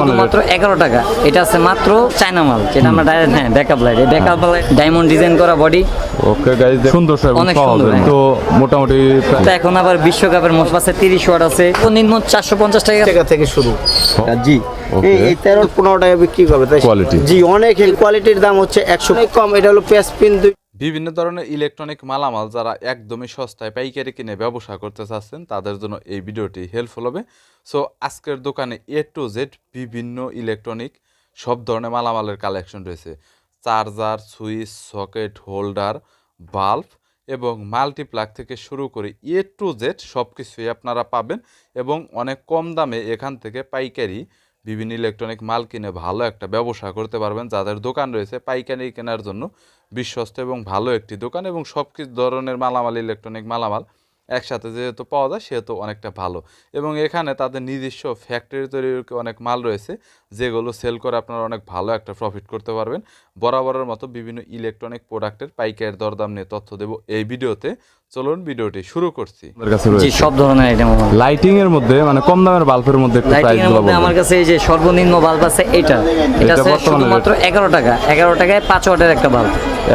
শুধুমাত্র এগারো টাকা। এটা আছে মাত্র চায়না মাল যেটা আমরা ডাইরেক্ট হ্যাঁ ব্যাকআপ লাইট এই ব্যাকআপ লাইট ডায়মন্ড ডিজাইন করা বডি ওকে গাইজ সুন্দর সব অনেক সুন্দর, হ্যাঁ। তো মোটামুটি তো এখন আবার বিশ্বকাপের মোট আছে তিরিশ ওয়াট আছে। নিম্ন চারশো পঞ্চাশ টাকা। টাকা থেকে শুরু। জি এই- তেরো পনেরো টাকা বিক্রি করবে। তাই। জি অনেক কোয়ালিটির দাম হচ্ছে একশো কম এটা হলো পেস পিন দুই বিভিন্ন ধরনের ইলেকট্রনিক মালামাল যারা একদমই সস্তায় পাইকারি কিনে ব্যবসা করতে চাচ্ছেন, তাদের জন্য এই ভিডিওটি হেল্পফুল হবে। সো আজকের দোকানে এ টু জেড বিভিন্ন ইলেকট্রনিক সব ধরনের মালামালের কালেকশন রয়েছে। Charger switch socket holder bulb এবং মাল্টিপ্লাগ থেকে শুরু করে এ টু জেড সব কিছুই আপনারা পাবেন এবং অনেক কম দামে এখান থেকে পাইকারি বিভিন্ন ইলেকট্রনিক মাল কিনে ভালো একটা ব্যবসা করতে পারবেন। যাদের দোকান রয়েছে পাইকারি কেনার জন্য বিশ্বস্ত এবং ভালো একটি দোকান এবং সব কিছু ধরনের মালামাল ইলেকট্রনিক মালামাল একসাথে যেহেতু পাওয়া যায়, সেহেতু অনেকটা ভালো। এবং এখানে তাদের নিজস্ব ফ্যাক্টরি তৈরির অনেক মাল রয়েছে, যেগুলো সেল করে আপনারা অনেক ভালো একটা প্রফিট করতে পারবেন। বরাবরের মতো বিভিন্ন ইলেকট্রনিক প্রোডাক্টের পাইকারের দরদাম নিয়ে তথ্য দেব এই ভিডিওতে। চলুন ভিডিওটি শুরু করছি। জি সব ধরনের আইটেম লাইটিং এর মধ্যে মানে কম দামের বাল্বের মধ্যে একটু প্রাইসগুলো মধ্যে আমার কাছে এই যে সর্বনিম্ন বাল্ব আছে এটা। এটা আছে শুধুমাত্র এগারো টাকা। এগারো টাকায় পাঁচ ওয়াটের একটা বাল্ব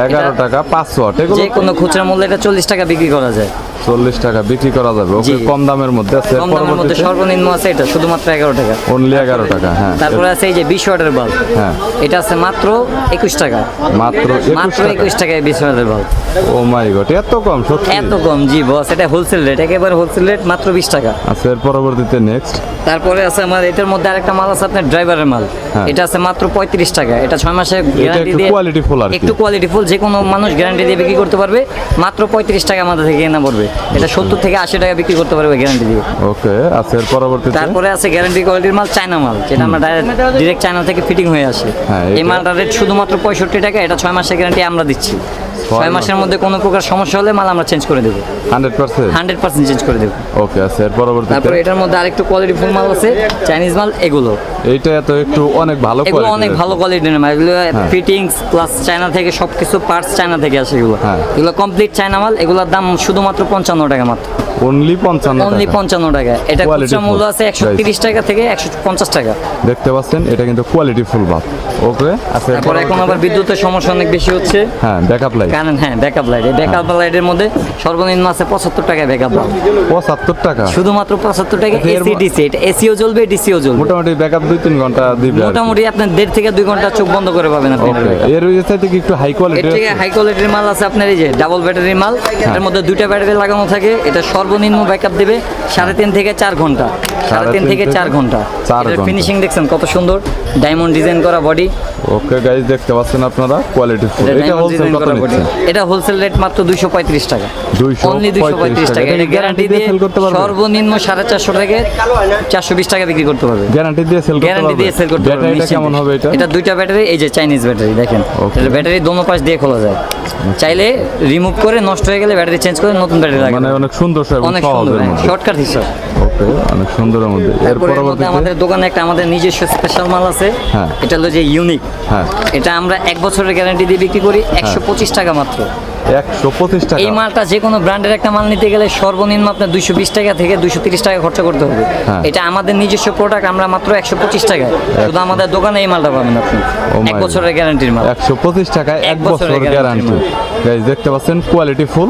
এগারো টাকা পাঁচশো ওয়াট। এগুলো যে কোনো খুচরা মূল্যে এটা চল্লিশ টাকা বিক্রি করা যায়। চল্লিশ টাকা বিক্রি করা যাবে। ওকে কম দামের মধ্যে আছে। কম দামের মধ্যে সর্বনিম্ন আছে এটা শুধুমাত্র এগারো টাকা। অনলি এগারো টাকা হ্যাঁ। তারপরে আছে এই যে বিশ ওয়াটের বাল্ব হ্যাঁ। এটা আছে মাত্র একুশ টাকা। মাত্র মাত্র একুশ টাকায় বিশ বাল্ব ও মাই গড এত কম সত্যি? এত কম জি বস এটা হোলসেল রেট একেবারে হোলসেল রেট মাত্র বিশ টাকা। আচ্ছা এর পরবর্তীতে নেক্সট তারপরে আছে আমার এটার মধ্যে আরেকটা মাল আছে আপনার ড্রাইভারের মাল। হ্যাঁ। এটা আছে মাত্র পঁয়ত্রিশ টাকা। এটা ছয় মাসের গ্যারান্টি একটু দিয়ে full আর একটু কোয়ালিটি ফুল যে কোনো মানুষ গ্যারান্টি দিয়ে বিক্রি করতে পারবে। মাত্র পঁয়ত্রিশ টাকা আমাদের থেকে কেনা পড়বে। এটা সত্তর থেকে আশি টাকা বিক্রি করতে পারবে গ্যারান্টি দিয়ে। ওকে আচ্ছা এর পরবর্তীতে? তারপরে আছে গ্যারান্টি কোয়ালিটির মাল চায়না মাল যেটা আমরা ডিরেক্ট চায়না থেকে ফিটিং হয়ে আসে। হ্যাঁ, এই মালটার রেট শুধুমাত্র পঁয়ষট্টি টাকা এটা ছয় মাসের গ্যারান্টি আমরা দিচ্ছি। ছয় মাসের মধ্যে কোনো প্রকার সমস্যা হলে মাল আমরা চেঞ্জ করে দেবো। Hundred percent? Hundred percent change করে দেবো। ওকে আচ্ছা এর পরবর্তীতে? তারপরে এটার মধ্যে আরেকটু কোয়ালিটি ফুল মাল আছে চাইনিজ মাল এগুলো। এইটা তো একটু অনেক ভালো এগুলো অনেক ভালো কোয়ালিটির মাল। এগুলো ফিটিংস প্লাস চায়না থেকে সব কিছু পার্টস চায়না থেকে আসে এগুলো। হ্যাঁ। এগুলো কমপ্লিট চায়না মাল এগুলোর দাম শুধুমাত্র পঞ্চান্ন টাকা মাত্র। অনলি পঞ্চান্ন অনলি পঞ্চান্ন টাকা। এটা খুচরা মূল্য আছে একশো তিরিশ টাকা থেকে একশো পঞ্চাশ টাকা। দেখতে পাচ্ছেন এটা কিন্তু কোয়ালিটি ফুল বাপ ওকে আচ্ছা এর এখন আবার বিদ্যুতের সমস্যা অনেক বেশি হচ্ছে। হ্যাঁ ব্যাকআপ লাইট হ্যাঁ ব্যাকআপ লাইট এই ব্যাকআপ লাইটের মধ্যে সর্বনিম্ন আছে পঁচাত্তর টাকায় ব্যাকআপ লাইট পঁচাত্তর টাকা? শুধুমাত্র পঁচাত্তর টাকা এসি ডিসি এটা এসিও জ্বলবে ডিসিও জ্বলবে। মোটামুটি ব্যাকআপ দুই তিন ঘণ্টা দিবে মোটামুটি আপনার দেড় থেকে দুই ঘণ্টা চোখ বন্ধ করে পাবেন আপনি। এর কি একটু হাই কোয়ালিটি থেকে হাই কোয়ালিটির মাল আছে আপনার এই যে ডাবল ব্যাটারি মাল। হ্যাঁ। এটার মধ্যে দুইটা ব্যাটারি লাগানো থাকে। এটা সর্বনিম্ন ব্যাকআপ দেবে সাড়ে তিন থেকে চার ঘণ্টা। সাড়ে তিন থেকে চার ঘণ্টা। ফিনিশিং দেখছেন কত সুন্দর। ডায়মন্ড ডিজাইন করা বডি ওকে গাইজ দেখতে পাচ্ছেন আপনারা? কোয়ালিটি এটা হোলসেল কত নিচ্ছে? এটা হোলসেল রেট মাত্র দুইশো পঁয়ত্রিশ টাকা। অনলি দুইশো পঁয়ত্রিশ টাকা। এটা গ্যারান্টি দিয়ে দিয়ে করতে পারবে? সর্বনিম্ন সাড়ে চারশো থেকে চারশো বিশ টাকা বিক্রি করতে পারবে। গ্যারান্টি দিয়ে সেল গ্যারান্টি দিয়ে সেল করতে পারবে কেমন হবে এটা? এটা দুইটা ব্যাটারি এই যে চাইনিজ ব্যাটারি দেখেন। এটা ব্যাটারি দোনো পাশ দিয়ে খোলা যায়। চাইলে রিমুভ করে নষ্ট হয়ে গেলে ব্যাটারি চেঞ্জ করে নতুন ব্যাটারি লাগে মানে অনেক সুন্দর অনেক সুন্দর শর্টকাট হিসাব ওকে অনেক সুন্দরের মধ্যে। এর পরবর্তীতে আমাদের দোকানে একটা আমাদের নিজস্ব স্পেশাল মাল আছে। হ্যাঁ। এটা হলো যে ইউনিক হ্যাঁ। এটা আমরা এক বছরের গ্যারান্টি দিয়ে বিক্রি করি একশো পঁচিশ টাকা মাত্র। একশো পঁচিশ টাকা। এই মালটা যে কোনো ব্র্যান্ডের একটা মাল নিতে গেলে সর্বনিম্ন আপনার দুইশো বিশ টাকা থেকে দুইশো তিরিশ টাকা খরচা করতে হবে। হ্যাঁ। এটা আমাদের নিজস্ব প্রোডাক্ট আমরা মাত্র একশো পঁচিশ টাকায়। শুধু আমাদের দোকানে এই মালটা পাবেন আপনি। এক বছরের গ্যারান্টির মাল। একশো পঁচিশ টাকায় এক বছরের গ্যারান্টি গাইজ দেখতে পাচ্ছেন কোয়ালিটি ফুল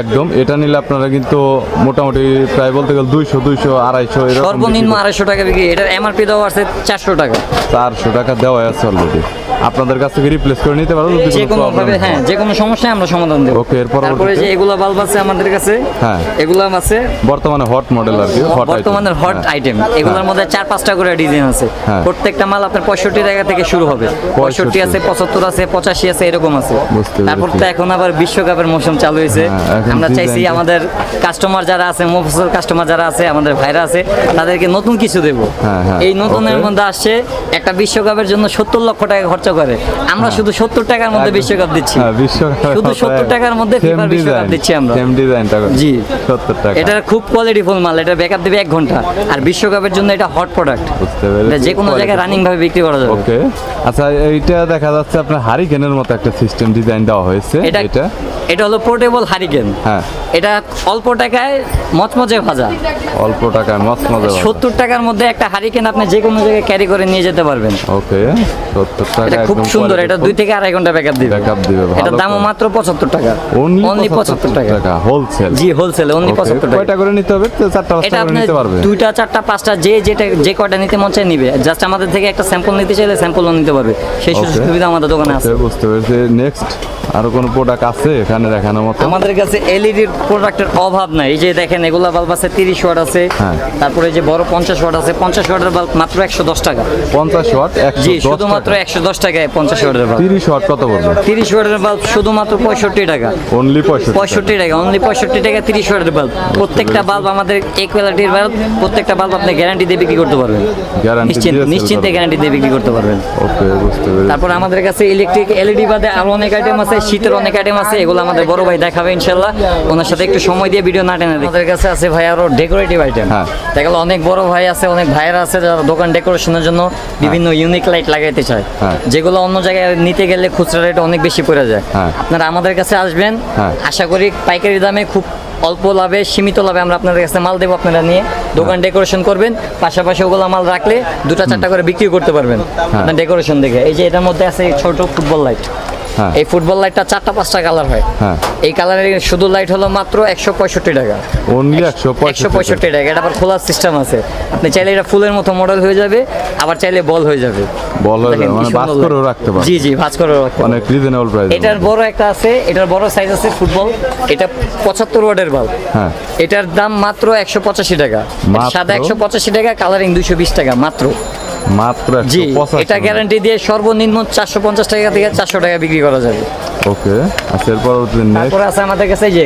একদম। এটা নিলে আপনারা কিন্তু মোটামুটি প্রায় বলতে গেলে দুইশো দুইশো আড়াইশো সর্বনিম্ন আড়াইশো টাকা বিক্রি। এটার এমআরপি দেওয়া আছে চারশো টাকা। চারশো টাকা দেওয়া আছে অলরেডি আপনাদের কাছ থেকে রিপ্লেস করে নিতে যদি যে কোনো ভাবে হ্যাঁ। যে কোনো সমস্যায় আমরা সমাধান দেবো। Okay, এর পরবর্তীতে? তারপরে যে এগুলা বাল্ব আছে আমাদের কাছে হ্যাঁ। এগুলা আছে। বর্তমানে হট মডেল আর কি হট বর্তমানের হট আইটেম এগুলোর মধ্যে চার পাঁচটা করে ডিজাইন আছে। হ্যাঁ। প্রত্যেকটা মাল আপনার পঁয়ষট্টি টাকা থেকে শুরু হবে। পঁয়ষট্টি। আছে পঁচাত্তর আছে পঁচাশি আছে এরকম আছে। তারপর তো এখন আবার বিশ্বকাপের মৌসুম চালু হয়েছে। হ্যাঁ, আমরা চাইছি আমাদের কাস্টমার যারা আছে মুফসল কাস্টমার যারা আছে আমাদের ভাইরা আছে তাদেরকে নতুন কিছু দেব। হ্যাঁ, এই নতুনের মধ্যে আসছে একটা বিশ্বকাপের জন্য সত্তর লক্ষ টাকা খরচা করে। আমরা শুধু সত্তর টাকার মধ্যে বিশ্বকাপ দিচ্ছি। শুধু কথা সত্তর সত্তর টাকার মধ্যে FIFA বিশ্বকাপ দিচ্ছি আমরা। সেম ডিজাইনটা জি। সত্তর টাকা। এটা খুব কোয়ালিটি ফুল মাল এটা ব্যাকআপ দেবে এক ঘণ্টা। আর বিশ্বকাপের জন্য এটা হট প্রোডাক্ট বুঝতে পেরেছি এটা যে কোনো জায়গায় রানিং ভাবে বিক্রি করা যাবে। ওকে আচ্ছা এইটা দেখা যাচ্ছে আপনার হারিকেনের মতো একটা সিস্টেম ডিজাইন দেওয়া হয়েছে এটা এটা? এটা হলো পোর্টেবল হারিকেন হ্যাঁ। এটা অল্প টাকায় মচমচে ভাজা। অল্প টাকায় মজা সত্তর টাকার মধ্যে একটা হারিকেন আপনি যে কোনো জায়গায় ক্যারি করে নিয়ে যেতে পারবেন। ওকে সত্তর টাকা এটা খুব সুন্দর এটা দুই থেকে আড়াই ঘণ্টা ব্যাকআপ দিবে। Backup দিবে, এটার দামও মাত্র পঁচাত্তর টাকা। অনলি অনলি পঁচাত্তর টাকা। হোলসেল জি হোলসেল অনলি পঁচাত্তর টাকা। কয়টা করে নিতে হবে? চারটা পাঁচটা করে নিতে পারবে। দুইটা চারটা পাঁচটা যে যেটা যে কয়টা নিতে মন চায় নিবে। জাস্ট আমাদের থেকে একটা স্যাম্পল নিতে চাইলে স্যাম্পলও নিতে পারবে। সেই সুযোগ সুবিধা আমাদের দোকানে আছে। বুঝতে পেরেছি। নেক্সট আরও কোনো প্রোডাক্ট আছে এখানে দেখানোর মতো? আমাদের কাছে এলইডির প্রোডাক্টের অভাব নাই। এই যে দেখেন এগুলা বাল্ব আছে তিরিশ ওয়াট আছে। হ্যাঁ। তারপরে যে বড় পঞ্চাশ ওয়াট আছে পঞ্চাশ ওয়াটের বাল্ব মাত্র একশো দশ টাকা। পঞ্চাশ ওয়াট একশো জি শুধুমাত্র টাকা। একশো দশ টাকায় পঞ্চাশ ওয়াটের বাল্ব তিরিশ ওয়াট কত পড়বে? তিরিশ ওয়াটের বাল্ব শুধুমাত্র পঁয়ষট্টি টাকা। অনলি পঁয়ষট্টি পঁয়ষট্টি টাকা অনলি পঁয়ষট্টি টাকা তিরিশ ওয়াটের বাল্ব। প্রত্যেকটা বাল্ব আমাদের এক কোয়ালিটির বাল্ব প্রত্যেকটা বাল্ব আপনি গ্যারান্টি দিয়ে বিক্রি করতে পারবেন। Guarantee নিশ্চিন্ত দিয়ে sell নিশ্চিন্তে গ্যারান্টি দিয়ে বিক্রি করতে পারবেন। ওকে বুঝতে পেরেছি। তারপর আমাদের কাছে ইলেকট্রিক এলইডি বাদে আরও অনেক আইটেম আছে শীতের অনেক আইটেম আছে এগুলো আমাদের বড় ভাই দেখাবে ইনশাল্লাহ। ওনার সাথে একটু সময় দিয়ে ভিডিও না টেনে আমাদের কাছে আছে ভাই আরও ডেকোরেটিভ আইটেম হ্যাঁ। দেখা গেলো অনেক বড় ভাই আছে অনেক ভাইয়েরা আছে যারা দোকান ডেকোরেশনের জন্য বিভিন্ন ইউনিক লাইট লাগাইতে চায়। হ্যাঁ। যেগুলো অন্য জায়গায় নিতে গেলে খুচরা রেট অনেক বেশি পড়ে যায়। হ্যাঁ। আপনারা আমাদের কাছে আসবেন। হ্যাঁ। আশা করি পাইকারি দামে খুব অল্প লাভে সীমিত লাভে আমরা আপনাদের কাছে মাল দেবো আপনারা নিয়ে। দোকান ডেকোরেশন করবেন পাশাপাশি ওগুলো মাল রাখলে দুটা চারটা করে বিক্রি করতে পারবেন। আপনার ডেকোরেশন দেখে। এই যে এটার মধ্যে আছে ছোট ফুটবল লাইট। হ্যাঁ এই ফুটবল লাইটটা চারটা পাঁচটা কালার হয়। হ্যাঁ। এই কালারের শুধু লাইট হলো মাত্র একশো পঁয়ষট্টি টাকা। অনলি একশো পঁয়ষট্টি টাকা। এটা আবার খোলার সিস্টেম আছে। আপনি চাইলে এটা ফুলের মতো মডেল হয়ে যাবে আবার চাইলে বল হয়ে যাবে। বল হয়ে যাবে, মানে করেও রাখতে জি জি ভাজ করে রাখতে। অনেক রিজনেবল প্রাইস এটার বড় একটা আছে এটার বড় সাইজ আছে ফুটবল এটা পঁচাত্তর ওয়াটের বাল্ব হ্যাঁ। এটার দাম মাত্র একশো পঁচাশি টাকা। সাদা একশো পঁচাশি টাকা কালারিং দুইশো বিশ টাকা মাত্র। মাত্র জি এটা গ্যারান্টি দিয়ে সর্বনিম্ন চারশো পঞ্চাশ টাকা থেকে চারশো টাকা বিক্রি করা যাবে। ওকে আচ্ছা তারপরে আছে আমাদের কাছে যে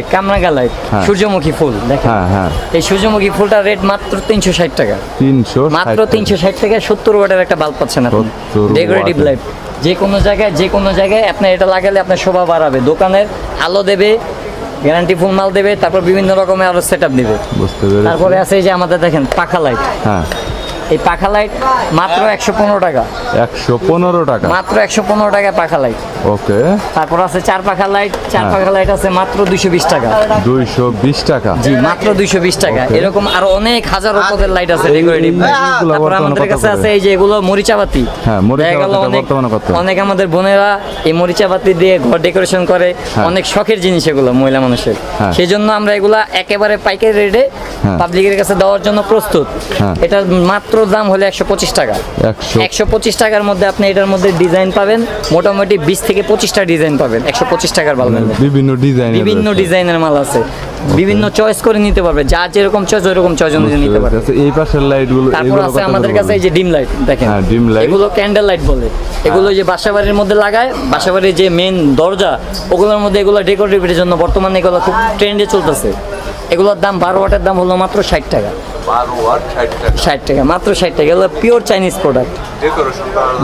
হ্যাঁ। সূর্যমুখী ফুল দেখেন। হ্যাঁ হ্যাঁ। এই সূর্যমুখী ফুলটার রেট মাত্র তিনশো ষাট টাকা। তিনশো মাত্র তিনশো ষাট সত্তর ওয়াটের একটা বাল্ব পাচ্ছেন আপনি। ডেকোরেটিভ লাইট যে কোনো জায়গায় যে কোনো জায়গায় আপনি এটা লাগালে আপনার শোভা বাড়াবে। দোকানের আলো দেবে গ্যারান্টি ফুল মাল দেবে তারপর বিভিন্ন রকমের আরও সেট আপ দিবে তারপরে আছে এই যে আমাদের দেখেন পাখা লাইট হ্যাঁ। এই পাখা লাইট মাত্র একশো পনেরো টাকা। একশো পনেরো টাকা। মাত্র একশো পনেরো টাকা পাখা লাইট ওকে। তারপর আছে চার পাখা লাইট চার হ্যাঁ। পাখা লাইট আছে মাত্র দুইশো বিশ টাকা। দুইশো বিশ টাকা। জি মাত্র দুইশো বিশ টাকা। এরকম আরও অনেক হাজারো পদের লাইট আছে ডেকোরেটিভ তারপর আমাদের কাছে আছে এই যে এগুলো মরিচাবাতি। হ্যাঁ, অনেক আমাদের বোনেরা এই মরিচাবাতি দিয়ে ঘর ডেকোরেশন করে। হ্যাঁ। অনেক শখের জিনিস এগুলো মহিলা মানুষের। সেই জন্য আমরা এগুলা একেবারে পাইকারি রেটে। পাবলিকের কাছে দেওয়ার জন্য প্রস্তুত। এটা এটার মাত্র দাম হলো একশো পঁচিশ টাকা। একশো পঁচিশ টাকার মধ্যে আপনি এটার মধ্যে ডিজাইন পাবেন। মোটামুটি বিশ থেকে পঁচিশটা ডিজাইন পাবেন। একশো পঁচিশ টাকার বাল্বের মধ্যে। বিভিন্ন ডিজাইন বিভিন্ন ডিজাইনের মাল আছে। বিভিন্ন চয়েস করে নিতে পারবে। যার যেরকম চয়েস ওইরকম চয়েস অনুযায়ী নিতে পারবে। এই পাশের লাইটগুলো তারপর আছে আমাদের কাছে এই যে ডিম লাইট দেখেন। হ্যাঁ, dim light। এগুলো ক্যান্ডেল লাইট বলে। এগুলো যে বাসাবাড়ির মধ্যে লাগায়। বাসাবাড়ির যে মেন দরজা ওগুলোর মধ্যে এগুলো ডেকোরেটিভের জন্য বর্তমানে এগুলো খুব ট্রেন্ডে চলতেছে। এগুলোর দাম বারো ওয়াটের দাম হলো মাত্র ষাট টাকা। ষাট টাকা। মাত্র ষাট টাকা। এগুলো পিওর চাইনিজ প্রোডাক্ট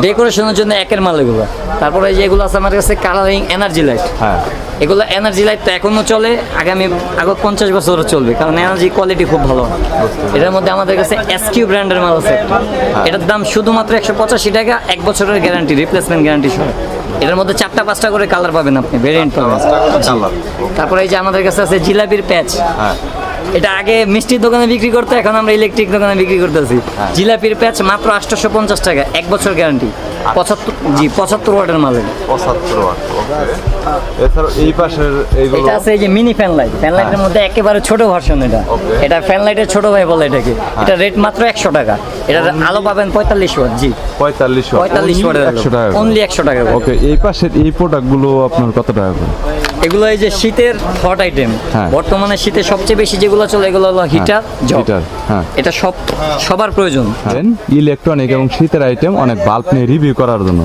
ডেকোরেশনের জন্য একের মাল এগুলো। তারপরে এই যে এগুলো আছে আমার কাছে কালারিং এনার্জি লাইট হ্যাঁ। এগুলো এনার্জি লাইট তো এখনও চলে। আগামী আগত পঞ্চাশ বছর চলবে। কারণ এনার্জি কোয়ালিটি খুব ভালো। এটার মধ্যে আমাদের কাছে এসকিউ ব্র্যান্ডের মাল আছে। এটার দাম শুধুমাত্র একশো পঁচাশি টাকা এক বছরের গ্যারান্টি রিপ্লেসমেন্ট গ্যারান্টি সহ। এটার মধ্যে চারটা পাঁচটা করে কালার পাবেন আপনি ভেরিয়েন্ট পাবেন। তারপরে এই যে আমাদের কাছে আছে জিলাপির প্যাচ হ্যাঁ। এটা আগে মিষ্টির দোকানে বিক্রি করতে এখন আমরা ইলেকট্রিক দোকানে বিক্রি করতেছি। জিলাপির প্যাচ মাত্র আটশোশো পঞ্চাশ টাকা এক বছর গ্যারান্টি পঁচাত্তর জি পঁচাত্তর ওয়াটের মাল পঁচাত্তর ওয়াট এই পাশের এইগুলো এটা আছে এই যে মিনি ফ্যান লাইট ফ্যান লাইটের মধ্যে একেবারে ছোট ভার্সন এটা। এটা ফ্যান লাইটের ছোট ভাই বলে এটাকে। এটা রেট মাত্র একশো টাকা। এটার আলো পাবেন পঁয়তাল্লিশ ওয়াট জি। পঁয়তাল্লিশ ওয়াট পঁয়তাল্লিশ একশো টাকা অনলি একশো টাকা ওকে এই পাশের এই প্রোডাক্টগুলো আপনার কত টাকা এগুলো এই যে শীতের হট আইটেম হ্যাঁ। বর্তমানে শীতে সবচেয়ে বেশি যেগুলো চলে এগুলো হলো হিটার হ্যাঁ। এটা সব সবার প্রয়োজন। ইলেকট্রনিক এবং শীতের আইটেম অনেক বাল্ব নিয়ে রিভিউ করার জন্য।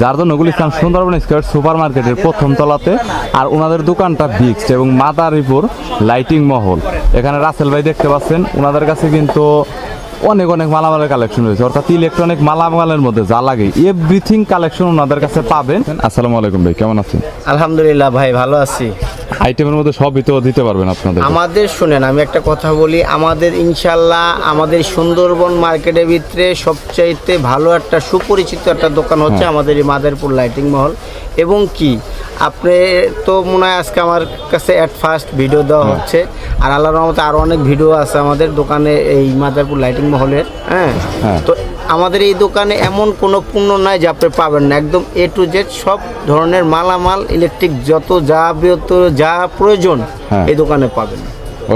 যার জন্য গুলিস্তান সুন্দরবন স্কোয়ার সুপার মার্কেটের প্রথম তলাতে আর ওনাদের দোকানটা বিক্সড এবং মাদারীপুর লাইটিং মহল। এখানে রাসেল ভাই দেখতে পাচ্ছেন ওনাদের কাছে কিন্তু অনেক অনেক মালামালের কালেকশন রয়েছে। অর্থাৎ ইলেকট্রনিক মালামালের মধ্যে যা লাগে এভরিথিং কালেকশন ওনাদের কাছে পাবেন। আসসালামু আলাইকুম ভাই কেমন আছেন? আলহামদুলিল্লাহ ভাই ভালো আছি। আইটেমের মধ্যে সবই তো দিতে পারবেন আপনাদের। আমাদের শুনেন আমি একটা কথা বলি আমাদের ইনশাল্লাহ আমাদের সুন্দরবন মার্কেটের ভিতরে সবচাইতে ভালো একটা সুপরিচিত একটা দোকান হচ্ছে আমাদের এই মাদারপুর লাইটিং মহল এবং কি? আপনি তো মনে হয় আজকে আমার কাছে অ্যাট ফার্স্ট ভিডিও দেওয়া হচ্ছে। আর আল্লাহ রহমতে আরও অনেক ভিডিও আছে আমাদের দোকানে এই মাদারপুর লাইটিং মহলের হ্যাঁ? হ্যাঁ। তো আমাদের এই দোকানে এমন কোনো পণ্য নাই যে আপনি পাবেন না। একদম এ টু জেড সব ধরনের মালামাল ইলেকট্রিক যত যা যা প্রয়োজন হ্যাঁ। এই দোকানে পাবেন।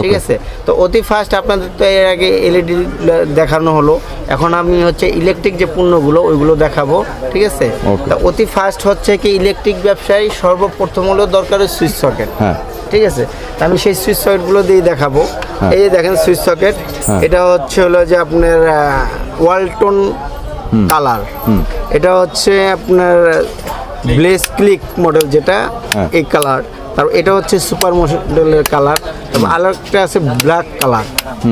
ঠিক আছে? তো অতি ফার্স্ট আপনাদের তো এর আগে এলইডি দেখানো হলো। এখন আমি হচ্ছে ইলেকট্রিক যে পণ্যগুলো ওইগুলো দেখাবো ঠিক আছে? তা অতি ফার্স্ট হচ্ছে কি ইলেকট্রিক ব্যবসায়ী সর্বপ্রথম হলো দরকার সুইচ সকেট হ্যাঁ। ঠিক আছে? তা আমি সেই সুইচ সকেটগুলো দিয়ে দেখাবো। এই যে দেখেন সুইচ সকেট হ্যাঁ। এটা হচ্ছে হলো যে আপনার ওয়ালটন কালার এটা হচ্ছে আপনার ব্লেস ক্লিক মডেল যেটা হ্যাঁ। এই কালার তারপর এটা হচ্ছে সুপার মডেলের কালার তারপর আরেকটা আছে ব্ল্যাক কালার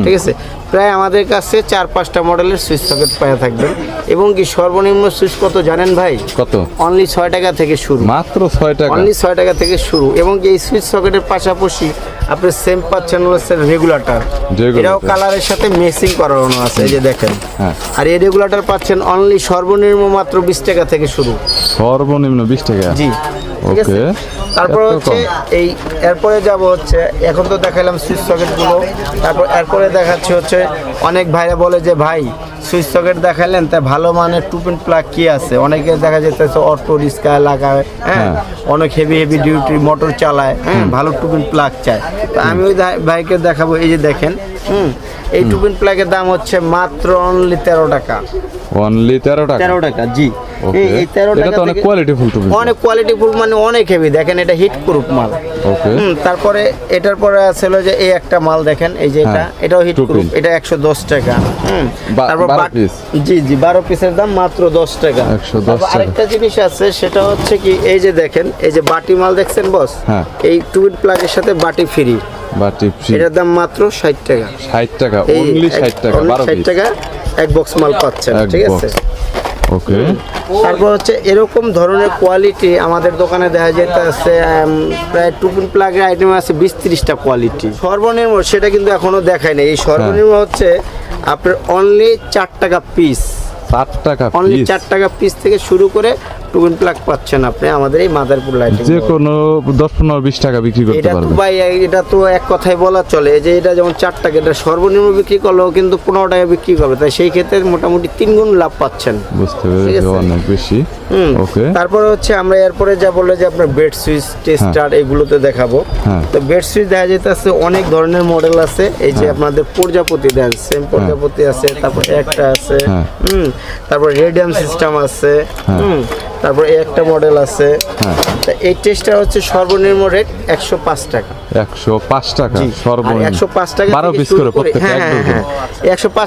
ঠিক আছে? প্রায় আমাদের কাছে চার পাঁচটা মডেলের সুইচ সকেট পাওয়া থাকবেন এবং কি সর্বনিম্ন সুইচ কত জানেন ভাই? কত? অনলি ছয় টাকা থেকে শুরু। মাত্র ছয় টাকা। অনলি ছয় টাকা থেকে শুরু। এবং এই সুইচ সকেটের পাশাপাশি আপনি সেম পাচ্ছেন হচ্ছে রেগুলেটর। এটাও কালারের সাথে মেসিং করানো আছে এই যে দেখেন। হ্যাঁ। আর এই রেগুলেটর পাচ্ছেন অনলি সর্বনিম্ন মাত্র বিশ টাকা থেকে শুরু। সর্বনিম্ন বিশ টাকা? জি ঠিক আছে? তারপর হচ্ছে এই এরপরে যাব হচ্ছে এখন তো দেখালাম সুইচ সকেটগুলো। তারপর এরপরে দেখাচ্ছি হচ্ছে অনেক ভাইরা বলে যে ভাই সুইচ সকেট দেখালেন তা ভালো মানের টুপিন প্লাগ কি আছে? অনেকে দেখা যেতেছে অটো রিক্সা লাগায় হ্যাঁ? হ্যাঁ। অনেক হেভি হেভি ডিউটি মোটর চালায় হ্যাঁ? ভালো টুপিন প্লাগ চায়। তো আমি ওই ভাইকে দেখাবো এই যে দেখেন হুম? এই টুপিন প্লাগের দাম হচ্ছে মাত্র অনলি তেরো টাকা। অনলি তেরো টাকা? তেরো টাকা জি। এই- তেরো টাকা অনেক থেকে- কোয়ালিটি ফুল অনেক কোয়ালিটি ফুল মানে অনেক হেভি দেখেন এটা হিট প্রুফ মাল। ওকে তারপরে এটার পরে আছে হলো যে এই একটা মাল দেখেন এই যে এটা হ্যাঁ, এটাও হিট প্রুফ এটা একশো দশ টাকা। তারপর বারো বাট- piece। জি জি বারো পিসের দাম মাত্র দশ টাকা। 110 টাকা। আরেকটা জিনিস আছে সেটা হচ্ছে কি এই যে দেখেন এই যে বাটি মাল দেখছেন বস হ্যাঁ। এই টুইট প্লাগের সাথে বাটি ফ্রি বা টিপসি এটার দাম মাত্র ষাট টাকা। ষাট টাকা এই অনলি এক- ষাট টাকা only বারো 60 টাকা এক বক্স মাল পাচ্ছেন ঠিক আছে? ওকে। তারপর হচ্ছে এরকম ধরনের কোয়ালিটি আমাদের দোকানে দেখা যেতে আছে প্রায় টুপিন প্লাগের আইটেম আছে বিশ ত্রিশটা কোয়ালিটি সর্বনিম্ন সেটা কিন্তু এখনও দেখায় নাই। এই সর্বনিম্ন হচ্ছে আপনার অনলি চার টাকা পিস চার টাকা অনলি চার টাকা পিস থেকে শুরু করে টুপিন প্লাগ পাচ্ছেন আপনি আমাদের এই মাদারপুর লাইটিং যে কোনো দশ পনেরো বিশ টাকা বিক্রি করতে এটা তো ভাই এটা তো এক কথায় বলা চলে যে এটা যেমন চার টাকা এটা সর্বনিম্ন বিক্রি করলেও কিন্তু পনেরো টাকা বিক্রি করবে তাই সেই ক্ষেত্রে মোটামুটি তিন গুণ লাভ পাচ্ছেন। বুঝতে পেরেছি অনেক বেশি। ওকে তারপরে হচ্ছে আমরা এরপরে যা বললে যে আপনার বেড সুইচ টেস্টার এগুলোতে দেখাবো। হ্যাঁ। তো বেড সুইচ দেখা যেতেছে অনেক ধরনের মডেল আছে এই যে আপনাদের প্রজাপতি দেন সেম প্রজাপতি আছে তারপর একটা আছে হ্যাঁ। হুম তারপর রেডিয়াম সিস্টেম আছে হুম। তারপর এই একটা মডেল আছে হ্যাঁ। তা এই টেস্টটা হচ্ছে সর্বনিম্ন রেট একশো পাঁচ টাকা একশো পাঁচ টাকা জি। সর্বনিম্ন। একশো পাঁচ টাকা বারো থেকে পিস করে প্রত্যেকটা হ্যাঁ হ্যাঁ। হ্যাঁ।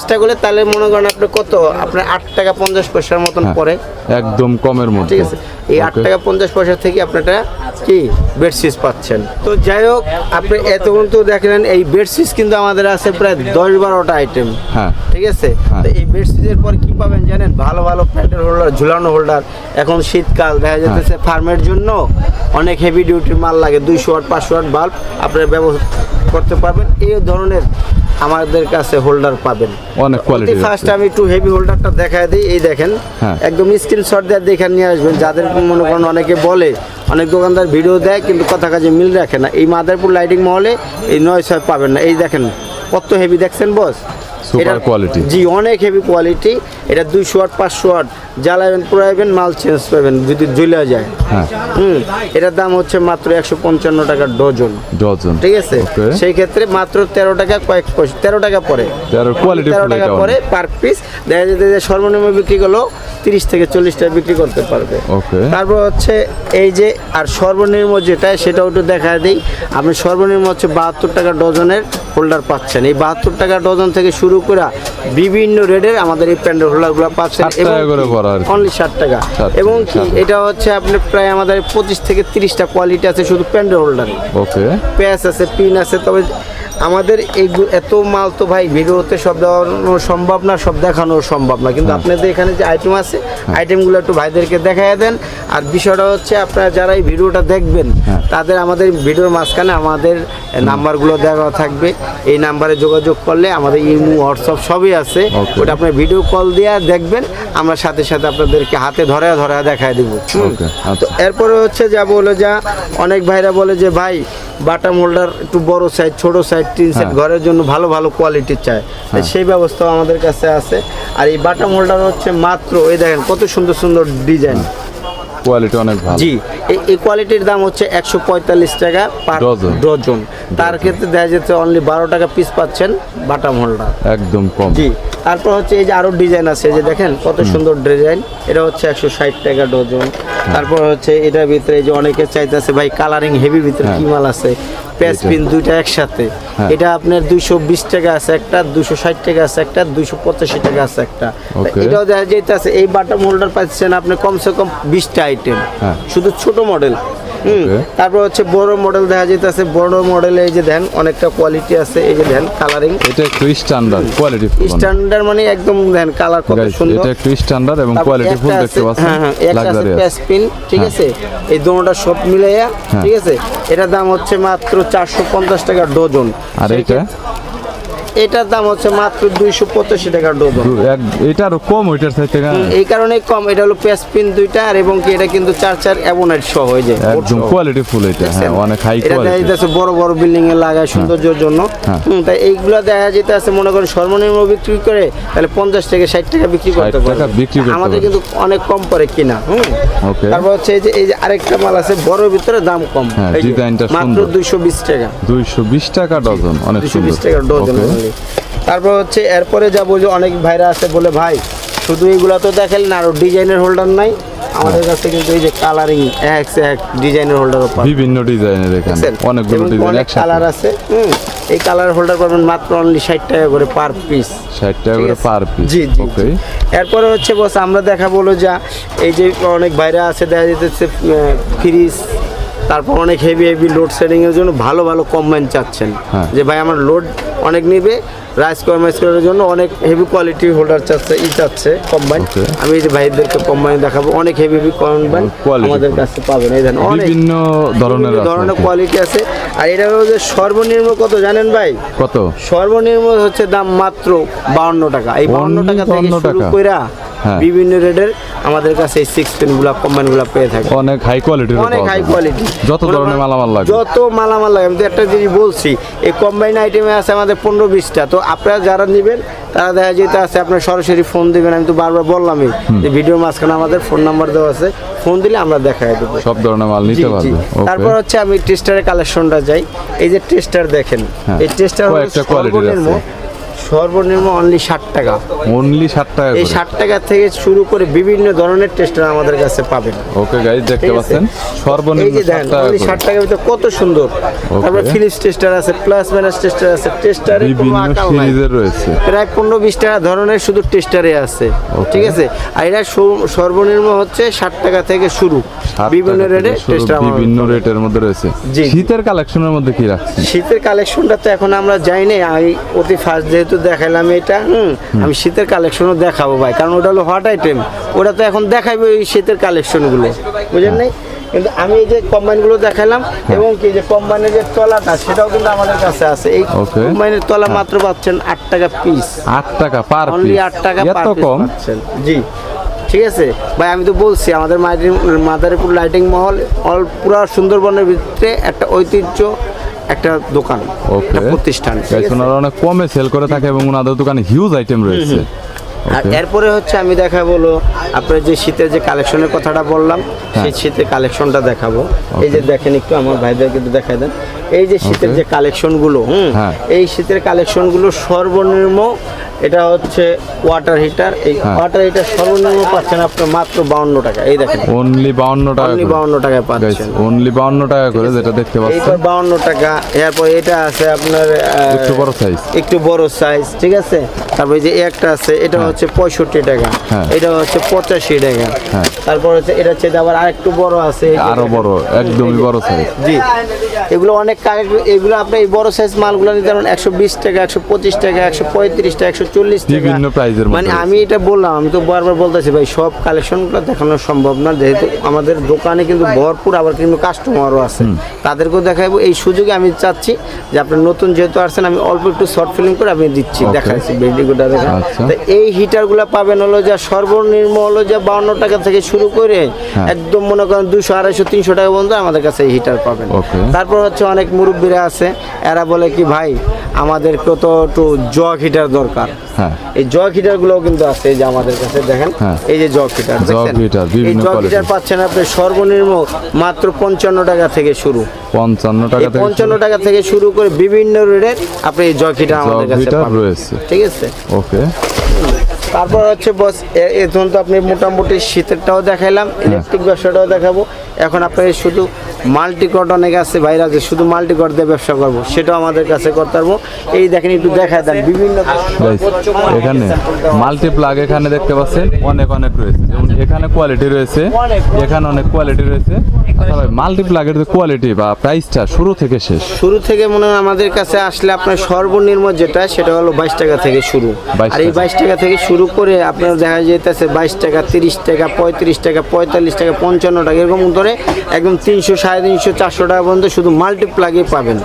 টাকা তাহলে মনে করেন আপনি কত? আপনার আট টাকা পঞ্চাশ পয়সার মতন পড়ে। একদম কমের মধ্যে। ঠিক আছে। এই আট টাকা পঞ্চাশ পয়সা থেকে আপনারা কি বেডশিট পাচ্ছেন? তো যাই হোক আপনি এতক্ষণ তো দেখলেন এই বেডশিট কিন্তু আমাদের আছে প্রায় দশ বারোটা আইটেম হ্যাঁ। ঠিক আছে। তো এই বেডশিটের পর কি পাবেন জানেন? ভালো ভালো প্যান্টের হোল্ডার ঝুলানো হোল্ডার এখন শীতকাল দেখা যেতেছে ফার্মের জন্য অনেক হেভি ডিউটির মাল লাগে দুইশো ওয়াট পাঁচশো ওয়াট বাল্ব আপনারা ব্যবহার করতে পারবেন। এই ধরনের আমাদের কাছে হোল্ডার পাবেন। অনেক কোয়ালিটি ফার্স্ট আমি একটু হেভি হোল্ডারটা দেখায় দিই। এই দেখেন হ্যাঁ। একদম স্ক্রিনশট দিয়ে দেখে নিয়ে আসবেন। যাদের মনে করেন অনেকে বলে অনেক দোকানদার ভিডিও দেয় কিন্তু কথা কাজে মিল রাখে না। এই মাদারপুর লাইটিং মহলে এই নয় ছয় পাবেন না। এই দেখেন কত হেভি দেখছেন বস Super কোয়ালিটি জি অনেক হেভি কোয়ালিটি এটা দুইশো ওয়াট পাঁচশো ওয়াট জ্বালাবেন পুরাইবেন মাল চেঞ্জ পাবেন যদি জ্বলে যায়। হ্যাঁ। হুম এটার দাম হচ্ছে মাত্র একশো পঞ্চান্ন টাকা ডজন। ডজন। ঠিক আছে? সেই ক্ষেত্রে মাত্র তেরো টাকা কয়েক পয়সা তেরো টাকা পরে। তেরো কোয়ালিটি তেরো টাকা পরে পার পিস দেখা যেতে যে সর্বনিম্ন বিক্রি করলেও তিরিশ থেকে চল্লিশ টাকা বিক্রি করতে পারবে। ওকে। তারপর হচ্ছে এই যে আর সর্বনিম্ন যেটা সেটাও একটু দেখা দিই। আপনি সর্বনিম্ন হচ্ছে বাহাত্তর টাকা ডজনের হোল্ডার পাচ্ছেন। এই বাহাত্তর টাকা ডজন থেকে শুরু করে বিভিন্ন রেটের আমাদের এই প্যান্ডেল হোল্ডারগুলো পাচ্ছেন 60 টাকা করে পড়া অনলি ষাট টাকা। এবং কি এটা হচ্ছে আপনি প্রায় আমাদের পঁচিশ থেকে তিরিশটা কোয়ালিটি আছে শুধু প্যান্ডেল হোল্ডারে। ওকে। প্যাচ আছে পিন আছে তবে আমাদের এই এত মাল তো ভাই ভিডিওতে সব দেখানো সম্ভব না সব দেখানো সম্ভব না। কিন্তু আপনাদের এখানে যে আইটেম আছে আইটেমগুলো একটু ভাইদেরকে দেখায় দেন। আর বিষয়টা হচ্ছে আপনারা যারা এই ভিডিওটা দেখবেন তাদের আমাদের ভিডিওর মাঝখানে আমাদের নাম্বারগুলো দেওয়া থাকবে। এই নাম্বারে যোগাযোগ করলে আমাদের ইমো হোয়াটসঅ্যাপ সবই আছে। ওটা আপনার ভিডিও কল দিয়ে দেখবেন। আমরা সাথে সাথে আপনাদেরকে হাতে ধরে ধরে দেখায় দিব। আচ্ছা। তো এরপরে হচ্ছে যা বলে যা অনেক ভাইরা বলে যে ভাই বাটাম মোল্ডার একটু বড় সাইজ ছোট সাইজ তিন সেট হ্যাঁ। ঘরের জন্য ভালো ভালো কোয়ালিটির চায়। সেই ব্যবস্থাও আমাদের কাছে আছে। আর এই বাটাম মোল্ডার হচ্ছে মাত্র ওই দেখেন কত সুন্দর সুন্দর ডিজাইন কোয়ালিটি অনেক ভালো। জি এই কোয়ালিটির দাম হচ্ছে একশো পঁয়তাল্লিশ টাকা পার ডজন। তার ক্ষেত্রে দেখা যাচ্ছে অনলি বারো টাকা পিস পাচ্ছেন বাটাম হোল্ডার একদম কম। জি তারপর হচ্ছে এই যে আরও ডিজাইন আছে যে দেখেন কত সুন্দর ডিজাইন এটা হচ্ছে একশো ষাট টাকা ডজন। তারপর হচ্ছে এটার ভিতরে এই যে অনেকে চাইতেছে ভাই কালারিং হেভি ভিতরে কি মাল আছে? প্যাচ পিন দুইটা একসাথে হ্যাঁ। এটা আপনার দুইশো বিশ টাকা আছে একটা দুশো ষাট টাকা আছে একটা দুইশো পঁচাশি টাকা আছে একটা এটাও দেখা যাইতেছে এই বাটাম হোল্ডার পাচ্ছেন আপনি কমসে কম বিশটা আইটেম হ্যাঁ। শুধু ছোট মডেল. তারপর হচ্ছে বড় মডেল দেখা যাইতেছে বড় মডেলে এই যে দেন অনেকটা কোয়ালিটি আছে এই যে দেন কালারিং এটা একটু স্ট্যান্ডার্ড কোয়ালিটি স্ট্যান্ডার্ড মানে। একদম দেন কালার কত সুন্দর। এটা একটু স্ট্যান্ডার্ড এবং কোয়ালিটি ফুল দেখতে পাচ্ছেন হ্যাঁ হ্যাঁ একটা আছে প্যাসপিন ঠিক হ্যাঁ। আছে? এই দোনোটা সব মিলাইয়া হ্যাঁ। ঠিক আছে? এটার দাম হচ্ছে মাত্র চারশো পঞ্চাশ টাকা ডজন। আর এটা এটার দাম হচ্ছে মাত্র দুইশো পঁচাশি টাকা ডজন এটা আরও কম ওইটার থেকে এই কারণে কম। এটা হলো প্যাসপিন দুইটা আর এবং কি এটা কিন্তু চার চার অ্যাবোনাইট সহ হয়ে যায় একদম কোয়ালিটি ফুল এটা হ্যাঁ অনেক হাই এটা কোয়ালিটি যাচ্ছে বড় বড় বিল্ডিং এ লাগায় সৌন্দর্যের জন্য। হ্যাঁ। তাই এইগুলো দেখা যেতে আছে মনে করেন সর্বনিম্ন বিক্রি করে তাহলে পঞ্চাশ থেকে ষাট টাকা বিক্রি করতে 60 পারবে। টাকা বিক্রি আমাদের কিন্তু অনেক কম পরে কিনা হুম? তারপর হচ্ছে এই যে এই যে আরেকটা মাল আছে বড় ভিতরে দাম কম। হ্যাঁ, মাত্র দুইশো বিশ টাকা। দুইশো বিশ টাকা ডজন অনেক সুন্দর বিশ টাকা ডজন Okay. তারপর হচ্ছে এরপরে যা বলছো অনেক ভাইরা আছে বলে ভাই শুধু এইগুলা তো দেখালেন আরও ডিজাইনের হোল্ডার নাই। আমাদের কাছে কিন্তু এই যে কালারিং এক এক ডিজাইনের হোল্ডার বিভিন্ন ডিজাইনের এখানে? অনেকগুলো ডিজাইন অনেক কালার আছে হুম? এই কালার হোল্ডার পাবেন মাত্র অনলি ষাট টাকা করে পার পিস ষাট টাকা করে পার পিস জি জি ওকে। এরপরে হচ্ছে বস আমরা দেখা বলো যা এই যে অনেক বাইরে আছে দেখা যেতেছে ফ্রিজ তারপর অনেক হেভি হেভি লোড শেডিংয়ের জন্য ভালো ভালো কম্বাইন চাচ্ছেন হ্যাঁ। যে ভাই আমার লোড অনেক নিবে রাইস কমাইজ করার জন্য অনেক হেভি কোয়ালিটি হোল্ডার চাচ্ছে ই চাচ্ছে কম্বাইন আমি এই যে ভাইদেরকে কম্বাইন দেখাবো অনেক হেভি হেভি কম্বাইন আমাদের কাছে পাবেন। এই অনেক বিভিন্ন ধরনের ধরনের কোয়ালিটি আছে। আর এটা হলো যে সর্বনিম্ন কত জানেন ভাই? কত? সর্বনিম্ন হচ্ছে দাম মাত্র বাউন্ন টাকা। এই বাউন্ন টাকা থেকে শুরু কইরা হ্যাঁ। বিভিন্ন রেডের আমাদের কাছে এই সিক্স পেনগুলা কম্বাইনগুলা পেয়ে থাকে অনেক হাই কোয়ালিটির অনেক হাই কোয়ালিটি যত ধরনের মালামাল লাগে যত মালামাল লাগে আমি তো একটা জিনিস বলছি এই কম্বাইন আইটেমে আছে আমাদের পনেরো বিশটা তো আপনারা যারা নেবেন তারা দেখা যেতে আছে আপনার সরাসরি ফোন দিবেন আমি তো বারবার বললামই যে ভিডিও মাঝখানে আমাদের ফোন নাম্বার দেওয়া আছে ফোন দিলে আমরা দেখা দেবো সব ধরনের মাল নিতে পারব তারপর হচ্ছে আমি টেস্টারের কালেকশনটা যাই এই যে টেস্টার দেখেন হ্যাঁ। এই টেস্টার হচ্ছে সর্বনিম্ন। সর্বনিম্ন অনলি ষাট টাকা। অনলি ষাট টাকা এই ষাট টাকা থেকে শুরু করে বিভিন্ন ধরনের টেস্টার আমাদের কাছে পাবেন। ওকে গাইজ দেখতে পাচ্ছেন? সর্বনিম্ন ষাট টাকা অনলি ষাট টাকার ভিতরে কত সুন্দর। তারপর ফিলিপস টেস্টার আছে প্লাস মাইনাস টেস্টার আছে টেস্টারে কোনো বিভিন্ন আকাল নাই। রয়েছে। প্রায় পনেরো বিশ টাকা ধরনের শুধু টেস্টারে আছে. ঠিক আছে? আর এটা সর্বনিম্ন হচ্ছে ষাট টাকা থেকে শুরু। বিভিন্ন রেটে টেস্টার বিভিন্ন রেটের মধ্যে রয়েছে। শীতের কালেকশনের মধ্যে কি রাখছি শীতের কালেকশনটা তো এখন আমরা যাই নাই আমি অতি ফার্স্ট যেহেতু দেখাইলাম এটা হুম আমি শীতের কালেকশনও দেখাবো ভাই কারণ ওটা হলো হট আইটেম। ওটা তো এখন দেখাইবে ওই শীতের কালেকশনগুলো বুঝলেন নাই? কিন্তু আমি এই যে কম্বাইনগুলো দেখালাম এবং কি যে কম্বাইনের যে তলাটা সেটাও কিন্তু আমাদের কাছে আছে। এই. কম্বাইনের তলা মাত্র পাচ্ছেন আট টাকা পিস আট টাকা পার অনলি আট টাকা কম? পাচ্ছেন। জি। ঠিক আছে? ভাই আমি তো বলছি আমাদের মাদারীপুর মাদারীপুর লাইটিং মহল অল পুরা সুন্দরবনের ভিতরে একটা ঐতিহ্য একটা দোকান ওকে। প্রতিষ্ঠান? ওনারা অনেক কমে সেল করে থাকে এবং ওনাদের দোকানে হিউজ আইটেম রয়েছে। আর এরপরে হচ্ছে আমি দেখাবো আপনার যে শীতের যে কালেকশনের কথাটা বললাম হ্যাঁ। সেই শীতের কালেকশনটা দেখাবো। এই যে দেখেন একটু আমার ভাইদেরকে একটু দেখাই দেন। এই যে শীতের যে কালেকশনগুলো হুম হ্যাঁ। এই শীতের কালেকশনগুলো সর্বনিম্ন এটা হচ্ছে ওয়াটার হিটার এই হ্যাঁ। ওয়াটার হিটার সর্বনিম্ন পাচ্ছেন আপনার মাত্র বাউন্ন টাকা। এই দেখেন। অনলি বাউন্ন টাকা অনলি বাউন্ন টাকায় পাচ্ছেন। অনলি বাউন্ন টাকা করে যেটা দেখতে এইটা পাচ্ছেন বাউন্ন টাকা। এরপর এটা আছে আপনার একটু বড় সাইজ একটু বড় সাইজ ঠিক আছে? তারপর এই যে একটা আছে এটা হচ্ছে পঁয়ষট্টি টাকা। হ্যাঁ। এটা হচ্ছে পঁচাশি টাকা। হ্যাঁ। তারপর হচ্ছে এটা হচ্ছে আবার আরেকটু বড় আছে। আরও বড় একদমই বড় সাইজ জি। এগুলো অনেক কারেক্ট এগুলো আপনি এই বড় সাইজ মালগুলো নিতে পারেন। একশো বিশ টাকা একশো পঁচিশ টাকা একশো পঁয়ত্রিশ টাকা একশো চল্লিশ টাকা। বিভিন্ন প্রাইজের মানে আমি এটা বললাম আমি তো বারবার বলতেছি ভাই সব কালেকশনগুলো দেখানো সম্ভব না। যেহেতু আমাদের দোকানে কিন্তু ভরপুর আবার কিন্তু কাস্টমারও আছে। তাদেরকেও দেখাবো এই সুযোগে আমি চাচ্ছি যে আপনি নতুন যেহেতু আসছেন আমি অল্প একটু শর্ট ফিল্ম করে আমি দিচ্ছি. দেখাচ্ছি ভিডিওটা দেখেন। আচ্ছা। তো এই হিটারগুলো পাবেন হলো যে সর্বনিম্ন হলো যে বাউন্ন টাকা থেকে শুরু করে হ্যাঁ। একদম মনে করেন দুশো আড়াইশো তিনশো টাকা পর্যন্ত আমাদের কাছে এই হিটার পাবেন। তারপর হচ্ছে অনেক মুরব্বীরা আছে এরা বলে কি ভাই আমাদের কত একটু জগ হিটার দরকার। হ্যাঁ। এই জগ হিটার গুলোও কিন্তু আছে এই যে আমাদের কাছে দেখেন? হ্যাঁ। এই যে জগ হিটার জগ হিটার, বিভিন্ন জগ হিটার পাচ্ছেন আপনি সর্বনিম্ন মাত্র পঞ্চান্ন টাকা থেকে শুরু। পঞ্চান্ন টাকা থেকে পঞ্চান্ন টাকা থেকে শুরু করে বিভিন্ন রেটের আপনি এই জগ হিটার আমাদের কাছে হিটার পাবেন। রয়েছে। ঠিক আছে? ওকে। তারপর হচ্ছে বস এখন তো আপনি মোটামুটি শীতেরটাও দেখাইলাম ইলেকট্রিক ব্যবসাটাও দেখাবো। এখন আপনার শুধু মাল্টি কট অনেক আছে ভাইরা যে শুধু মাল্টি কট দিয়ে ব্যবসা করব সেটাও আমাদের কাছে করতে পারব। এই দেখেন একটু দেখায় দেন বিভিন্ন এখানে মাল্টি প্লাগ এখানে দেখতে পাচ্ছেন অনেক অনেক রয়েছে। যেমন এখানে কোয়ালিটি রয়েছে এখানে অনেক কোয়ালিটি রয়েছে। আচ্ছা ভাই মাল্টি প্লাগের যে কোয়ালিটি বা প্রাইসটা শুরু থেকে শেষ? শুরু থেকে মনে হয় আমাদের কাছে আসলে আপনার সর্বনিম্ন যেটা সেটা হলো বাইশ টাকা থেকে শুরু। 22 আর এই বাইশ টাকা থেকে শুরু করে আপনার দেখা যেতেছে বাইশ টাকা তিরিশ টাকা পঁয়ত্রিশ টাকা পঁয়তাল্লিশ টাকা পঞ্চান্ন টাকা এরকম ধরে একদম তিনশো সাড়ে তিনশো চারশো টাকা পর্যন্ত শুধু মাল্টিপ্লাগে পাবেন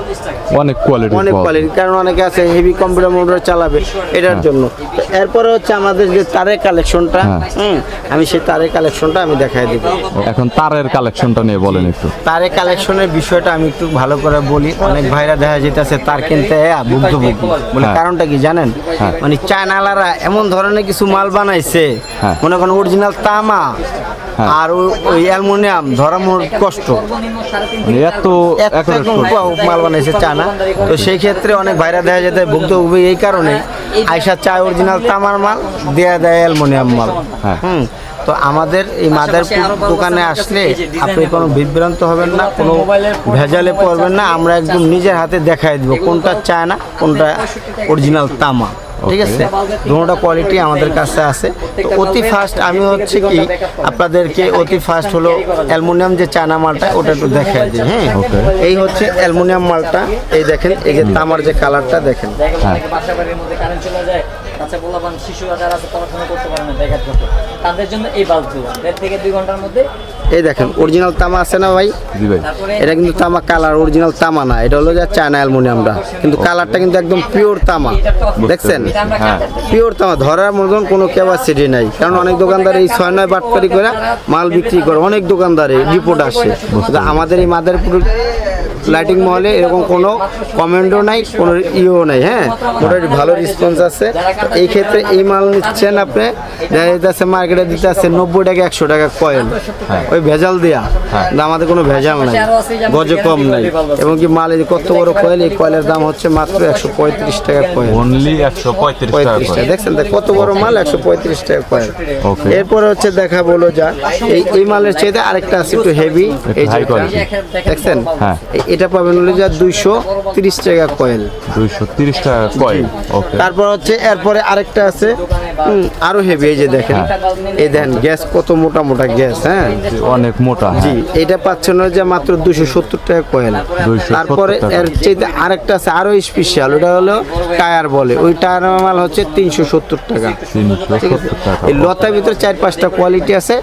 অনেক কোয়ালিটি অনেক কোয়ালিটি কারণ অনেকে আছে হেভি কম্পিউটার মোটর চালাবে এটার জন্য তো এরপরে হচ্ছে আমাদের যে তারের কালেকশনটা হ্যাঁ। হুম আমি সেই তারের কালেকশনটা আমি দেখাই দিব এখন তারের কালেকশনটা নিয়ে বলেন একটু তারের কালেকশনের বিষয়টা আমি একটু ভালো করে বলি অনেক ভাইরা দেখা যেতেছে তার কিনতে ভুক্তভোগী বলে হ্যাঁ। কারণটা কি জানেন হ্যাঁ। মানে চায়নালারা এমন ধরনের কিছু মাল বানাইছে হ্যাঁ। মনে করেন অরিজিনাল তামা হ্যাঁ। আর ওই- অ্যালুমিনিয়াম ধরা মনে কষ্ট। এত। মাল বানাইছে চা চায়না। তো সেই ক্ষেত্রে অনেক ভাইরা দেখা যেতে ভুক্তভোগী এই কারণে আইসা চায় অরিজিনাল তামার মাল দেয়া দেয় অ্যালুমিনিয়াম মাল। হ্যাঁ। হুম। তো আমাদের এই মাদারপুর দোকানে আসলে আপনি কোনো বিভ্রান্ত হবেন না কোনো ভেজালে পড়বেন না। আমরা একদম নিজের হাতে দেখাই দিব কোনটা চায় না কোনটা অরিজিনাল তামা। ঠিক আছে? দুটোটা কোয়ালিটি আমাদের কাছে আছে। তো অতি ফাস্ট আমি হচ্ছে কি আপনাদেরকে অতি ফাস্ট হলো অ্যালমোনিয়াম যে চায়না মালটা ওটা একটু দেখা দিই হ্যাঁ? এই হচ্ছে অ্যালমোনিয়াম মালটা এই দেখেন এই যে তামার যে কালারটা দেখেন। বাসা বাড়ির মধ্যে কারেন্ট চলে যায় বাচ্চা পোলাপান শিশু যারা আছে পড়াশোনা করতে পারে না দেখার জন্য। তাদের জন্য এই দেড় থেকে দুই ঘণ্টার মধ্যে এই দেখেন অরিজিনাল তামা আছে না ভাই? জি ভাই। তারপরে এটা কিন্তু তামা কালার অরিজিনাল তামা না। এটা হলো যে চায়না অ্যালুমিনিয়ামটা। কিন্তু কালারটা কিন্তু একদম পিওর তামা। দেখছেন? হ্যাঁ। পিওর তামা ধরার মতন কোনো ক্যাপাসিটি নাই। কারণ অনেক দোকানদার এই ছয় নয় বাটপারি করে মাল বিক্রি করে। অনেক দোকানদারে রিপোর্ট আসে। আমাদের এই মাদারপুর লাইটিং মহলে এরকম কোনো কমেন্টও নাই কোনো ইয়েও নাই হ্যাঁ? মোটামুটি ভালো রেসপন্স আছে। এই ক্ষেত্রে এই মাল নিচ্ছেন আপনি দেখা যাচ্ছে মার্কেটে দিতে আছে নব্বই টাকা একশো টাকা কয়েন ওই ভেজাল দেয়া। কিন্তু আমাদের কোনো ভেজাল নাই গজে কম নাই। এবং কি মাল এই কত বড় কয়েল এই কয়েলের দাম হচ্ছে মাত্র একশো পঁয়ত্রিশ টাকা কয়েল অনলি একশো পঁয়ত্রিশ টাকা পঁয়ত্রিশ টাকা। দেখছেন কত বড় মাল একশো পঁয়ত্রিশ টাকা কয়েল Okay. এরপরে হচ্ছে দেখা বলো যা এই এই মালের চাইতে আরেকটা আছে একটু হেভি এই। দেখছেন? হ্যাঁ। এটা পাবেন হলো যা দুইশো তিরিশ টাকা কয়েল। দুইশো তিরিশ টাকা কয়েল ওকে। তারপর হচ্ছে এরপরে আরেকটা আছে আরও হেভি এই যে দেখেন। এই দেখেন গ্যাস কত মোটা মোটা গ্যাস হ্যাঁ? অনেক মোটা জি হ্যাঁ এটা পাচ্ছেন যে মাত্র দুশো সত্তর টাকা কয়েল। তারপরে এর চাইতে আরেকটা আছে আরও স্পেশাল ওটা হলো টায়ার বলে। ওই টায়ার মাল হচ্ছে তিনশো সত্তর টাকা। এই লতার ভিতরে চার পাঁচটা কোয়ালিটি আছে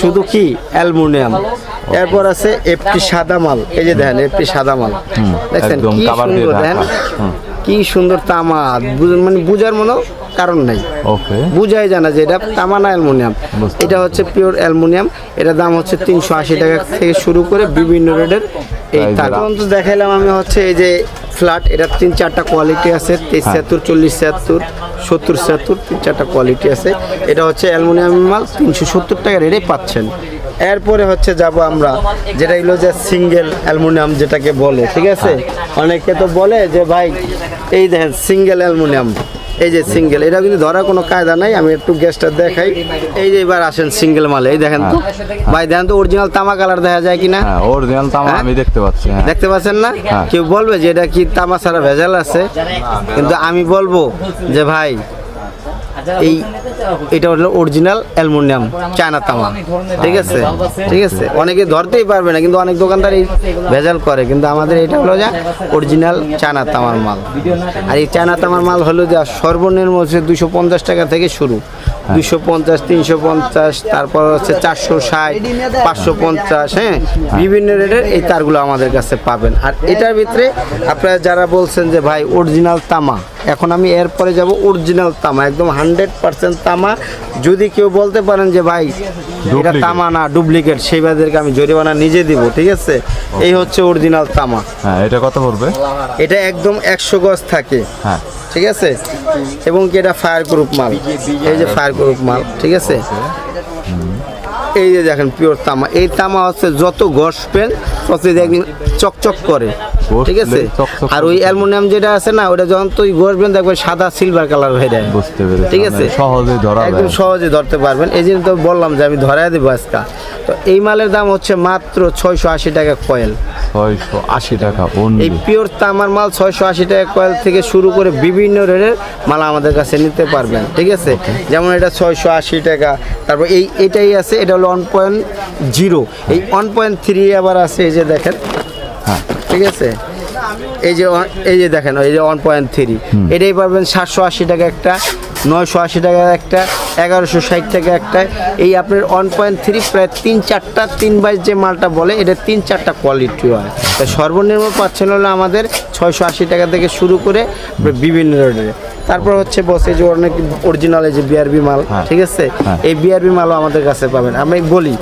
শুধু কি? অ্যালুমিনিয়াম। এরপর আছে এফটি সাদা মাল। এই যে দেখেন এফটি সাদা মাল। দেখছেন কি সুন্দর দেখেন? কি সুন্দর তামা। মানে বুঝার মতো কারণ নাই। ওকে। বুঝাই জানা যে এটা তামা না অ্যালুমিনিয়াম। এটা হচ্ছে পিওর অ্যালুমিনিয়াম। এটা দাম হচ্ছে তিনশো আশি টাকা থেকে শুরু করে বিভিন্ন রেটের এই Price এর তো দেখাইলাম আমি হচ্ছে এই যে ফ্ল্যাট এটা তিন চারটা কোয়ালিটি আছে তেইশ ছিয়াত্তর চল্লিশ ছিয়াত্তর সত্তর ছিয়াত্তর তিন চারটা কোয়ালিটি আছে। এটা হচ্ছে অ্যালুমিনিয়াম মাল তিনশো সত্তর টাকা রেটে পাচ্ছেন। এরপরে হচ্ছে যাব আমরা যেটা হলো যে সিঙ্গেল অ্যালুমিনিয়াম যেটাকে বলে ঠিক আছে? অনেকে তো বলে যে ভাই এই দেখেন সিঙ্গেল অ্যালুমিনিয়াম এই যে সিঙ্গেল এটা কিন্তু ধরার কোনো কায়দা নাই আমি একটু গ্যাসটা দেখাই। এই যে এবার আসেন সিঙ্গেল মালে এই দেখেন তো। ভাই দেখেন তো অরিজিনাল তামা কালার দেখা যায় কিনা? হ্যাঁ অরিজিনাল তামা হ্যাঁ? আমি দেখতে পাচ্ছি হ্যাঁ। দেখতে পাচ্ছেন না? হ্যাঁ। কেউ বলবে যে এটা কি তামা ছাড়া ভেজাল আছে? কিন্তু আমি বলব যে ভাই এই এটা হলো অরিজিনাল অ্যালমোনিয়াম চায়না তামা। ঠিক আছে? ঠিক আছে? অনেকে ধরতেই পারবে না কিন্তু অনেক দোকানদার এই ভেজাল করে। কিন্তু আমাদের এটা হলো যা অরিজিনাল চায়না তামার মাল। আর এই চায়না তামার মাল হলো যা সর্বনিম্ন হচ্ছে দুশো পঞ্চাশ টাকা থেকে শুরু। দুশো পঞ্চাশ তিনশো পঞ্চাশ তারপর হচ্ছে চারশো ষাট পাঁচশো পঞ্চাশ হ্যাঁ? বিভিন্ন রেটের এই তারগুলো আমাদের কাছে পাবেন। আর এটার ভিতরে আপনারা যারা বলছেন যে ভাই অরিজিনাল তামা। এখন আমি এরপরে যাব অরিজিনাল তামা একদম হান্ড্রেড পার্সেন্ট তামা। যদি কেউ বলতে পারেন যে ভাই এটা তামা না ডুপ্লিকেট সেই বাদেরকে আমি জরিমানা নিজে দিব ঠিক আছে? এই হচ্ছে অরিজিনাল তামা। হ্যাঁ এটা কত পড়বে? এটা একদম একশো গজ থাকে। হ্যাঁ। ঠিক আছে? এবং কি এটা ফায়ার গ্রুপ মাল? এই যে ফায়ার গ্রুপ মাল ঠিক আছে? এই যে দেখেন পিওর তামা। এই তামা হচ্ছে যত ঘষবেন তত দেখবেন চকচক করে ঠিক আছে? আর ওই। অ্যালুমিনিয়াম যেটা আছে না ওটা যখন তুই ঘষবেন দেখবেন সাদা সিলভার কালার হয়ে যায়। বুঝতে পেরেছি ঠিক আছে? সহজে ধরা একদম সহজে ধরতে পারবেন। এই জন্য তো বললাম যে আমি ধরাই দেবো আজকে। তো এই মালের দাম হচ্ছে মাত্র ছয়শো আশি টাকা কয়েল ছয়শো আশি টাকা এই পিওর তামার মাল ছয়শো আশি টাকা কয়েল থেকে শুরু করে বিভিন্ন রেটের মাল আমাদের কাছে নিতে পারবেন ঠিক আছে? যেমন এটা ছয়শো আশি টাকা তারপর এই এটাই আছে এটা হলো ওয়ান পয়েন্ট জিরো এই ওয়ান পয়েন্ট থ্রি আবার আছে এই যে দেখেন। হ্যাঁ। ঠিক আছে? এই যে এই যে দেখেন এই যে ওয়ান পয়েন্ট থ্রি এটাই পারবেন সাতশো আশি টাকা একটা নয়শো আশি টাকা একটা এগারোশো ষাট থেকে একটা এই আপনার ওয়ান পয়েন্ট থ্রি প্রায় তিন চারটা, তিন বাইশ যে মালটা বলে, এটা তিন চারটা কোয়ালিটি হয়। তা সর্বনিম্ন পাচ্ছেন হলো আমাদের ছয়শো আশি টাকা থেকে শুরু করে বিভিন্ন রেটে তারপর হচ্ছে বসে যে অনেক অরিজিনাল এই যে বিআরবি মাল হ্যাঁ। ঠিক আছে হ্যাঁ। এই বিআরবি মালও আমাদের কাছে পাবেন আমি বলি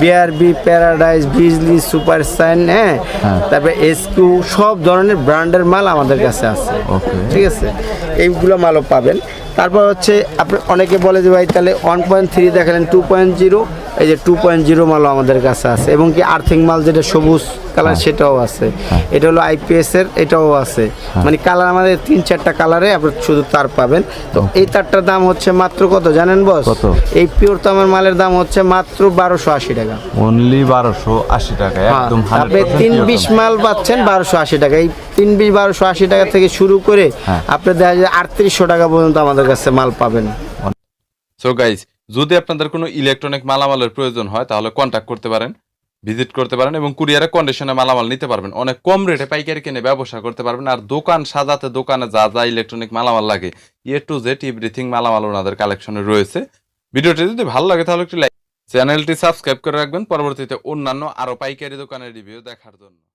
BRB paradise Bijli super sign হ্যাঁ হ্যাঁ। তারপরে এসকিউ সব ধরনের ব্র্যান্ডের মাল আমাদের কাছে আছে. ঠিক আছে এইগুলো মালও পাবেন তারপর হচ্ছে আপনি অনেকে বলে যে ভাই তাহলে ওয়ান পয়েন্ট থ্রি দেখালেন টু পয়েন্ট জিরো এই যে টু পয়েন্ট জিরো মালও আমাদের কাছে আছে। এবং কি আর্থিং মাল যেটা সবুজ কালার সেটাও আছে। এটা হলো আইপিএস এর এটাও আছে। মানে কালার আমাদের তিন চারটা কালারে আপনি শুধু তার পাবেন। তো এই তারটার দাম হচ্ছে মাত্র কত জানেন বস? কত? এই পিওর তামার মালের দাম হচ্ছে মাত্র বারোশো আশি টাকা। অনলি বারোশো আশি টাকা একদম হ্যাঁ, আপনি তিন বিশ মাল পাচ্ছেন বারোশো আশি টাকা। এই তিন বিশ বারোশো আশি টাকা থেকে শুরু করে হ্যাঁ। আপনি দেখা যায় আটত্রিশশো টাকা পর্যন্ত আমাদের কাছে মাল পাবেন। সো গাইজ যদি আপনাদের কোনো ইলেকট্রনিক মালামালের প্রয়োজন হয়, তাহলে কন্ট্যাক্ট করতে পারেন ভিজিট করতে পারেন এবং কুরিয়ারে কন্ডিশনে মালামাল নিতে পারবেন। অনেক কম রেটে পাইকারি কিনে ব্যবসা করতে পারবেন আর দোকান সাজাতে দোকানে যা যা ইলেকট্রনিক মালামাল লাগে এ টু জেড এভরিথিং মালামাল ওনাদের কালেকশনে রয়েছে। ভিডিওটি যদি ভালো লাগে, তাহলে একটু লাইক চ্যানেলটি সাবস্ক্রাইব করে রাখবেন। পরবর্তীতে অন্যান্য আরও পাইকারি দোকানের রিভিউ দেখার জন্য।